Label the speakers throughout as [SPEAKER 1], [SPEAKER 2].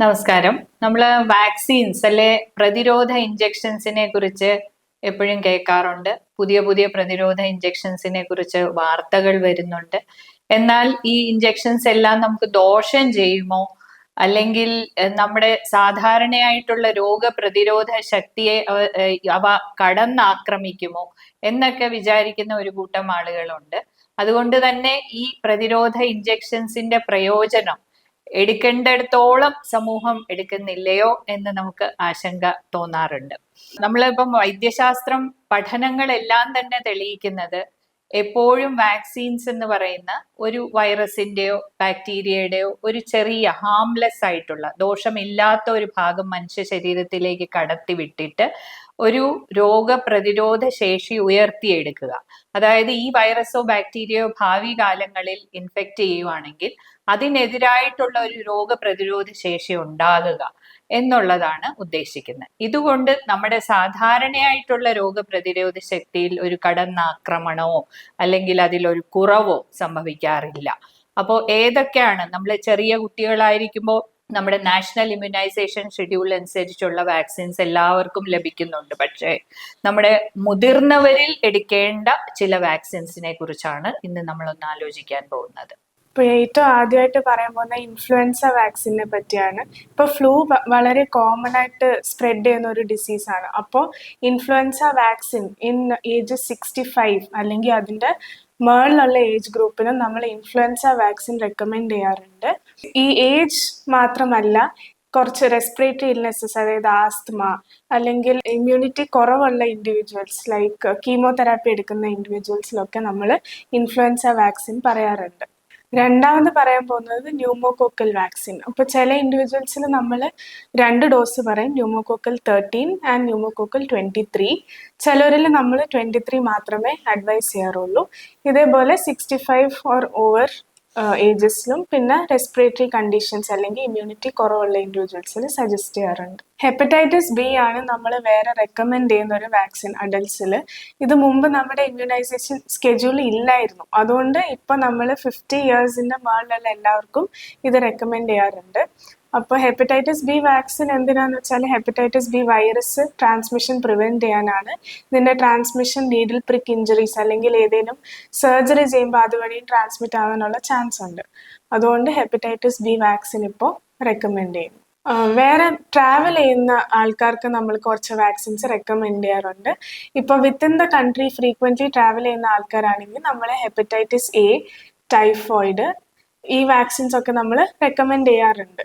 [SPEAKER 1] നമസ്കാരം. നമ്മൾ വാക്സിൻസ് അല്ലെ പ്രതിരോധ ഇഞ്ചെക്ഷൻസിനെ കുറിച്ച് എപ്പോഴും കേൾക്കാറുണ്ട്. പുതിയ പുതിയ പ്രതിരോധ ഇഞ്ചെക്ഷൻസിനെ കുറിച്ച് വാർത്തകൾ വരുന്നുണ്ട്. എന്നാൽ ഈ ഇഞ്ചെക്ഷൻസ് എല്ലാം നമുക്ക് ദോഷം ചെയ്യുമോ? അല്ലെങ്കിൽ നമ്മുടെ സാധാരണയായിട്ടുള്ള രോഗപ്രതിരോധ ശക്തിയെ അവ- കടന്നാക്രമിക്കുമോ? എന്നൊക്കെ വിചാരിക്കുന്ന ഒരു കൂട്ടം ആളുകളുണ്ട്. അതുകൊണ്ട് തന്നെ ഈ പ്രതിരോധ ഇഞ്ചെക്ഷൻസിന്റെ പ്രയോജനം എടുക്കേണ്ടിടത്തോളം സമൂഹം എടുക്കുന്നില്ലയോ എന്ന് നമുക്ക് ആശങ്ക തോന്നാറുണ്ട്. നമ്മളിപ്പം വൈദ്യശാസ്ത്രം പഠനങ്ങളെല്ലാം തന്നെ തെളിയിക്കുന്നത് എപ്പോഴും വാക്സിൻസ് എന്ന് പറയുന്ന ഒരു വൈറസിന്റെയോ ബാക്ടീരിയയുടെയോ ഒരു ചെറിയ ഹാംലെസ് ആയിട്ടുള്ള ദോഷമില്ലാത്ത ഒരു ഭാഗം മനുഷ്യ ശരീരത്തിലേക്ക് കടത്തി വിട്ടിട്ട് ഒരു രോഗപ്രതിരോധ ശേഷി ഉയർത്തിയെടുക്കുക. അതായത് ഈ വൈറസോ ബാക്ടീരിയോ ഭാവി കാലങ്ങളിൽ ഇൻഫെക്റ്റ് ചെയ്യുവാണെങ്കിൽ അതിനെതിരായിട്ടുള്ള ഒരു രോഗപ്രതിരോധ ശേഷി ഉണ്ടാകുക എന്നുള്ളതാണ് ഉദ്ദേശിക്കുന്നത്. ഇതുകൊണ്ട് നമ്മുടെ സാധാരണയായിട്ടുള്ള രോഗപ്രതിരോധ ശക്തിയിൽ ഒരു കടന്നാക്രമണമോ അല്ലെങ്കിൽ അതിലൊരു കുറവോ സംഭവിക്കാറില്ല. അപ്പോൾ ഏതൊക്കെയാണ്? നമ്മൾ ചെറിയ കുട്ടികളായിരിക്കുമ്പോൾ നമ്മുടെ നാഷണൽ ഇമ്മ്യൂണൈസേഷൻ ഷെഡ്യൂൾ അനുസരിച്ചുള്ള വാക്സിൻസ് എല്ലാവർക്കും ലഭിക്കുന്നുണ്ട്. പക്ഷേ നമ്മുടെ മുതിർന്നവരിൽ എടുക്കേണ്ട ചില വാക്സിൻസിനെ കുറിച്ചാണ് ഇന്ന് നമ്മളൊന്ന് ആലോചിക്കാൻ പോകുന്നത്.
[SPEAKER 2] ഇപ്പൊ ഏറ്റവും ആദ്യമായിട്ട് പറയാൻ പോകുന്ന ഇൻഫ്ലുവൻസ വാക്സിനെ പറ്റിയാണ്. ഇപ്പൊ ഫ്ലൂ വളരെ കോമൺ ആയിട്ട് സ്പ്രെഡ് ചെയ്യുന്ന ഒരു ഡിസീസാണ് അപ്പോൾ influenza vaccine in age sixty five അല്ലെങ്കിൽ അതിന്റെ മേളിലുള്ള ഏജ് ഗ്രൂപ്പിന് നമ്മൾ ഇൻഫ്ലുവൻസ വാക്സിൻ റെക്കമെൻഡ് ചെയ്യാറുണ്ട്. ഈ ഏജ് മാത്രമല്ല കുറച്ച് റെസ്പിറേറ്ററി ഇൽനെസ്സസ് അതായത് ആസ്തമ അല്ലെങ്കിൽ ഇമ്മ്യൂണിറ്റി കുറവുള്ള ഇൻഡിവിജ്വൽസ് ലൈക്ക് കീമോതെറാപ്പി എടുക്കുന്ന ഇൻഡിവിജ്വൽസിലൊക്കെ നമ്മൾ ഇൻഫ്ലുവൻസ വാക്സിൻ പറയാറുണ്ട്. രണ്ടാമത് പറയാൻ പോകുന്നത് ന്യൂമോകോക്കൽ വാക്സിൻ അപ്പോൾ ചില ഇൻഡിവിജ്വൽസിൽ നമ്മൾ രണ്ട് ഡോസ് പറയും pneumococcal thirteen and pneumococcal twenty three ചിലരിൽ നമ്മൾ ട്വന്റി ത്രീ മാത്രമേ അഡ്വൈസ് ചെയ്യാറുള്ളൂ. ഇതേപോലെ സിക്സ്റ്റി ഫൈവ് ഓർ ഓവർ ഏജസിലും പിന്നെ റെസ്പിറേറ്ററി കണ്ടീഷൻസ് അല്ലെങ്കിൽ ഇമ്മ്യൂണിറ്റി കുറവുള്ള ഇൻഡിവിജ്വൽസിൽ സജസ്റ്റ് ചെയ്യാറുണ്ട്. ഹെപ്പറ്റൈറ്റിസ് ബി ആണ് നമ്മൾ വേറെ റെക്കമെൻഡ് ചെയ്യുന്ന ഒരു വാക്സിൻ അഡൽസിൽ ഇത് മുമ്പ് നമ്മുടെ ഇമ്മ്യൂണൈസേഷൻ സ്കെഡ്യൂൾ ഇല്ലായിരുന്നു. അതുകൊണ്ട് ഇപ്പൊ നമ്മൾ ഫിഫ്റ്റി ഇയേഴ്സിന്റെ മുകളിലുള്ള എല്ലാവർക്കും ഇത് റെക്കമെൻഡ് ചെയ്യാറുണ്ട്. അപ്പോൾ ഹെപ്പറ്റൈറ്റിസ് ബി വാക്സിൻ എന്തിനാന്ന് വെച്ചാൽ hepatitis B virus transmission prevent ചെയ്യാനാണ്. ഇതിന്റെ ട്രാൻസ്മിഷൻ നീഡിൽ പ്രിക്ക് ഇഞ്ചറീസ് അല്ലെങ്കിൽ ഏതെങ്കിലും സർജറി ചെയ്യുമ്പോൾ അതുവഴി ട്രാൻസ്മിറ്റ് ആവാനുള്ള ചാൻസ് ഉണ്ട്. അതുകൊണ്ട് ഹെപ്പറ്റൈറ്റിസ് ബി വാക്സിൻ ഇപ്പോൾ റെക്കമെൻഡ് ചെയ്യുന്നു. വേറെ ട്രാവൽ ചെയ്യുന്ന ആൾക്കാർക്ക് നമ്മൾ കുറച്ച് വാക്സിൻസ് റെക്കമെൻഡ് ചെയ്യാറുണ്ട്. ഇപ്പോൾ within the country frequently travel ചെയ്യുന്ന ആൾക്കാരാണെങ്കിൽ നമ്മൾ ഹെപ്പറ്റൈറ്റിസ് എ ടൈഫോയിഡ് ഈ വാക്സിൻസ് ഒക്കെ നമ്മൾ റെക്കമെൻഡ് ചെയ്യാറുണ്ട്.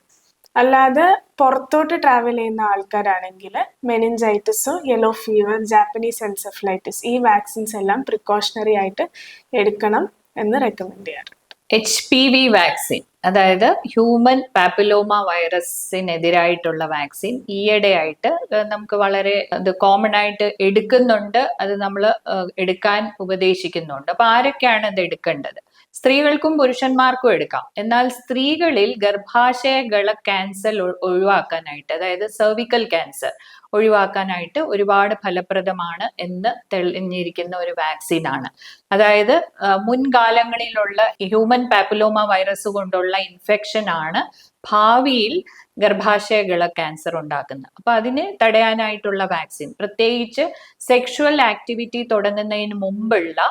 [SPEAKER 2] അല്ലാതെ പുറത്തോട്ട് ട്രാവൽ ചെയ്യുന്ന ആൾക്കാരാണെങ്കിൽ meningitis yellow fever Japanese encephalitis ഈ വാക്സിൻസ് എല്ലാം പ്രിക്കോഷണറി ആയിട്ട് എടുക്കണം എന്ന് റെക്കമെൻഡ് ചെയ്യാറുണ്ട്.
[SPEAKER 1] എച്ച് പി വി വാക്സിൻ അതായത് ഹ്യൂമൻ പാപ്പിലോമ വൈറസിനെതിരായിട്ടുള്ള വാക്സിൻ ഈയിടെയായിട്ട് നമുക്ക് വളരെ അത് കോമൺ ആയിട്ട് എടുക്കുന്നുണ്ട് അത് നമ്മൾ എടുക്കാൻ ഉപദേശിക്കുന്നുണ്ട്. അപ്പൊ ആരൊക്കെയാണ് ഇത് എടുക്കേണ്ടത്? സ്ത്രീകൾക്കും പുരുഷന്മാർക്കും എടുക്കാം. എന്നാൽ സ്ത്രീകളിൽ ഗർഭാശയകള ക്യാൻസർ ഒഴിവാക്കാനായിട്ട് അതായത് സെർവിക്കൽ ക്യാൻസർ ഒഴിവാക്കാനായിട്ട് ഒരുപാട് ഫലപ്രദമാണ് എന്ന് തെളിഞ്ഞിരിക്കുന്ന ഒരു വാക്സിനാണ് അതായത് മുൻകാലങ്ങളിലുള്ള ഹ്യൂമൻ പാപ്പിലോമ വൈറസ് കൊണ്ടുള്ള ഇൻഫെക്ഷൻ ആണ് ഭാവിയിൽ ഗർഭാശയകള ക്യാൻസർ ഉണ്ടാക്കുന്നത്. അപ്പൊ അതിന് തടയാനായിട്ടുള്ള വാക്സിൻ പ്രത്യേകിച്ച് സെക്ഷുവൽ ആക്ടിവിറ്റി തുടങ്ങുന്നതിന് മുമ്പുള്ള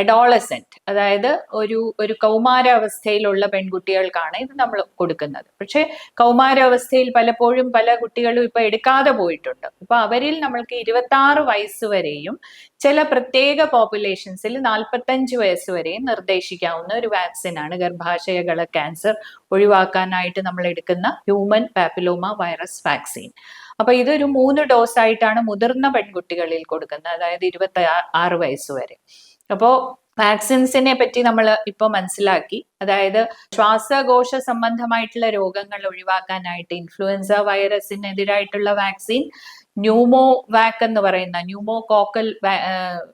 [SPEAKER 1] എഡോളസെന്റ് അതായത് ഒരു ഒരു കൗമാരാവസ്ഥയിലുള്ള പെൺകുട്ടികൾക്കാണ് ഇത് നമ്മൾ കൊടുക്കുന്നത്. പക്ഷെ കൗമാരാവസ്ഥയിൽ പലപ്പോഴും പല കുട്ടികളും ഇപ്പൊ എടുക്കാതെ പോയിട്ടുണ്ട്. അപ്പൊ അവരിൽ നമ്മൾക്ക് ഇരുപത്തി ആറ് വയസ്സ് വരെയും ചില പ്രത്യേക പോപ്പുലേഷൻസിൽ നാൽപ്പത്തഞ്ച് വയസ്സ് വരെയും നിർദ്ദേശിക്കാവുന്ന ഒരു വാക്സിനാണ് ഗർഭാശയകള ക്യാൻസർ ഒഴിവാക്കാനായിട്ട് നമ്മൾ എടുക്കുന്ന ഹ്യൂമൻ പാപ്പിലോമ വൈറസ് വാക്സിൻ. അപ്പൊ ഇതൊരു മൂന്ന് ഡോസ് ആയിട്ടാണ് മുതിർന്ന പെൺകുട്ടികളിൽ കൊടുക്കുന്നത് അതായത് ഇരുപത്തി ആറ് വയസ്സ് വരെ. അപ്പോ വാക്സിൻസിനെ പറ്റി നമ്മൾ ഇപ്പോൾ മനസ്സിലാക്കി. അതായത് ശ്വാസകോശ സംബന്ധമായിട്ടുള്ള രോഗങ്ങൾ ഒഴിവാക്കാനായിട്ട് ഇൻഫ്ലുവൻസ വൈറസിനെതിരായിട്ടുള്ള വാക്സിൻ ന്യൂമോ വാക്ക് എന്ന് പറയുന്ന ന്യൂമോ കോക്കൽ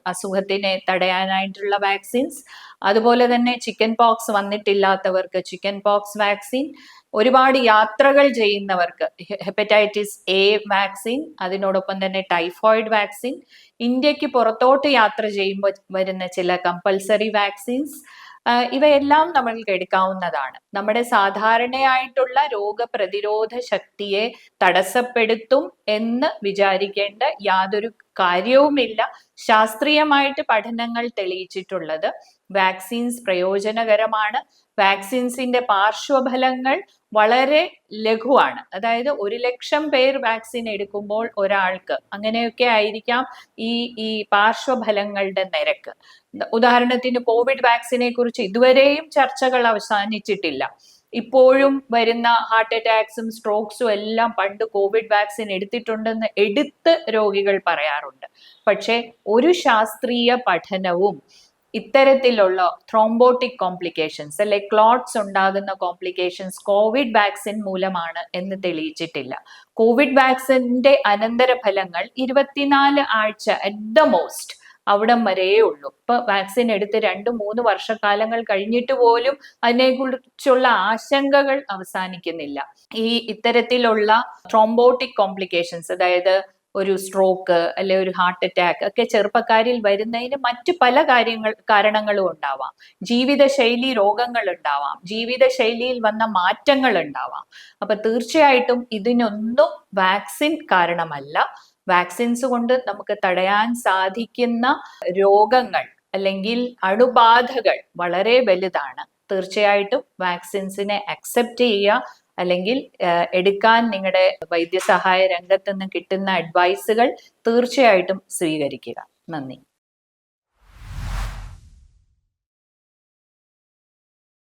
[SPEAKER 1] അസുഖത്തിനെ തടയാനായിട്ടുള്ള വാക്സിൻസ് അതുപോലെ തന്നെ ചിക്കൻ പോക്സ് വന്നിട്ടില്ലാത്തവർക്ക് ചിക്കൻ പോക്സ് വാക്സിൻ ഒരുപാട് യാത്രകൾ ചെയ്യുന്നവർക്ക് ഹെപ്പറ്റൈറ്റിസ് എ വാക്സിൻ അതിനോടൊപ്പം തന്നെ ടൈഫോയിഡ് വാക്സിൻ ഇന്ത്യയ്ക്ക് പുറത്തോട്ട് യാത്ര ചെയ്യുമ്പോൾ വരുന്ന ചില കമ്പൽസറി വാക്സിൻസ് ഇവയെല്ലാം നമ്മൾക്ക് എടുക്കാവുന്നതാണ് നമ്മുടെ സാധാരണയായിട്ടുള്ള രോഗപ്രതിരോധ ശക്തിയെ തടസ്സപ്പെടുത്തും എന്ന് വിചാരിക്കേണ്ട യാതൊരു കാര്യവുമില്ല. ശാസ്ത്രീയമായിട്ട് പഠനങ്ങൾ തെളിയിച്ചിട്ടുള്ളത് വാക്സിൻസ് പ്രയോജനകരമാണ്. വാക്സിൻസിന്റെ പാർശ്വഫലങ്ങൾ വളരെ ലഘുവാണ്. അതായത് ഒരു ലക്ഷം പേർ വാക്സിൻ എടുക്കുമ്പോൾ ഒരാൾക്ക് അങ്ങനെയൊക്കെ ആയിരിക്കാം ഈ ഈ പാർശ്വഫലങ്ങളുടെ നിരക്ക്. ഉദാഹരണത്തിന് കോവിഡ് വാക്സിനെ കുറിച്ച് ഇതുവരെയും ചർച്ചകൾ അവസാനിച്ചിട്ടില്ല. ഇപ്പോഴും വരുന്ന ഹാർട്ട് അറ്റാക്സും സ്ട്രോക്സും എല്ലാം പണ്ട് കോവിഡ് വാക്സിൻ എടുത്തിട്ടുണ്ടെന്ന് എടുത്ത് രോഗികൾ പറയാറുണ്ട്. പക്ഷേ ഒരു ശാസ്ത്രീയ പഠനവും ഇത്തരത്തിലുള്ള ത്രോംബോട്ടിക് കോംപ്ലിക്കേഷൻസ് അല്ലെ ക്ലോട്ട്സ് ഉണ്ടാകുന്ന കോംപ്ലിക്കേഷൻസ് കോവിഡ് വാക്സിൻ മൂലമാണ് എന്ന് തെളിയിച്ചിട്ടില്ല. കോവിഡ് വാക്സിന്റെ അനന്തരഫലങ്ങൾ ഇരുപത്തിനാല് ആഴ്ച അറ്റ് ദ മോസ്റ്റ് അവിടം വരെയേ ഉള്ളൂ. ഇപ്പൊ വാക്സിൻ എടുത്ത് രണ്ട് മൂന്ന് വർഷക്കാലങ്ങൾ കഴിഞ്ഞിട്ട് പോലും അതിനെക്കുറിച്ചുള്ള ആശങ്കകൾ അവസാനിക്കുന്നില്ല. ഈ ഇത്തരത്തിലുള്ള ട്രോംബോട്ടിക് കോംപ്ലിക്കേഷൻസ് അതായത് ഒരു സ്ട്രോക്ക് അല്ലെ ഒരു ഹാർട്ട് അറ്റാക്ക് ഒക്കെ ചെറുപ്പക്കാരിൽ വരുന്നതിന് മറ്റ് പല കാര്യങ്ങൾ കാരണങ്ങളും ഉണ്ടാവാം. ജീവിതശൈലി രോഗങ്ങൾ ഉണ്ടാവാം. ജീവിതശൈലിയിൽ വന്ന മാറ്റങ്ങൾ ഉണ്ടാവാം. അപ്പൊ തീർച്ചയായിട്ടും ഇതിനൊന്നും വാക്സിൻ കാരണമല്ല. വാക്സിൻസ് കൊണ്ട് നമുക്ക് തടയാൻ സാധിക്കുന്ന രോഗങ്ങൾ അല്ലെങ്കിൽ അണുബാധകൾ വളരെ വലുതാണ്. തീർച്ചയായിട്ടും വാക്സിൻസിനെ അക്സെപ്റ്റ് ചെയ്യുക അല്ലെങ്കിൽ എടുക്കാൻ നിങ്ങളുടെ വൈദ്യസഹായ രംഗത്ത് നിന്ന് കിട്ടുന്ന അഡ്വൈസുകൾ തീർച്ചയായിട്ടും സ്വീകരിക്കുക. നന്ദി.